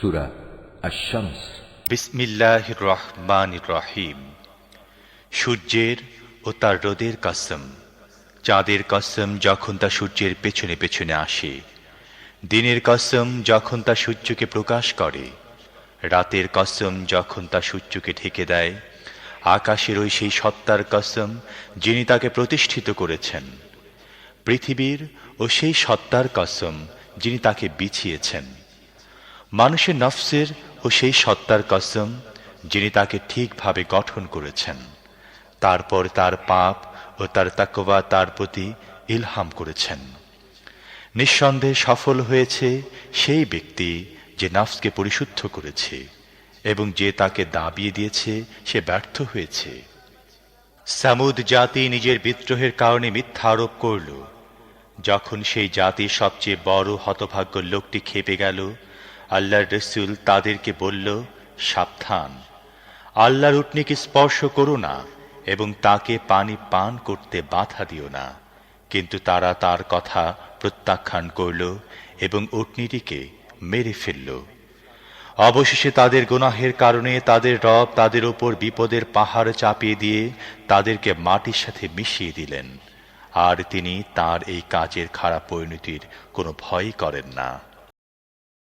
সুরা রহমান রহিম সূর্যের ও তার রোদের কসম। চাঁদের কসম যখন তা সূর্যের পেছনে পেছনে আসে, দিনের কসম যখন তা সূর্যকে প্রকাশ করে, রাতের কসম যখন তা সূর্যকে ঢেকে দেয়, আকাশের ওই সেই সত্তার কসম যিনি তাকে প্রতিষ্ঠিত করেছেন, পৃথিবীর ও সেই সত্তার কসম যিনি তাকে বিছিয়েছেন। মানুষের নফসের ও সেই সত্তার কসম, যিনি তাকে ঠিকভাবে গঠন করেছেন। তারপর তার পাপ ও তার তাকওয়া তার প্রতি ইলহাম করেছেন। নিঃসন্দেহে সফল হয়েছে সেই ব্যক্তি যে নফসকে পরিশুদ্ধ করেছে এবং যে তাকে দাবিয়ে দিয়েছে, সে ব্যর্থ হয়েছে। সামুদ জাতি নিজের বিদ্রোহের কারণে মিথ্যা আরোপ করল। যখন সেই জাতির সবচেয়ে বড় হতভাগ্য লোকটি খেপে গেল আল্লাহর রসুল তাদেরকে বলল, সাবধান। আল্লাহর উটনিকে স্পর্শ করো না এবং তাকে পানি পান করতে বাধা দিও না। কিন্তু তারা তার কথা প্রত্যাখ্যান করল এবং উটনিটিকে মেরে ফেলল। অবশেষে তাদের গুনাহের কারণে তাদের রব তাদের ওপর বিপদের পাহাড় চাপিয়ে দিয়ে তাদেরকে মাটির সাথে মিশিয়ে দিলেন। আর তিনি তার এই কাজের খারাপ পরিণতির কোনো ভয়ই করেন না।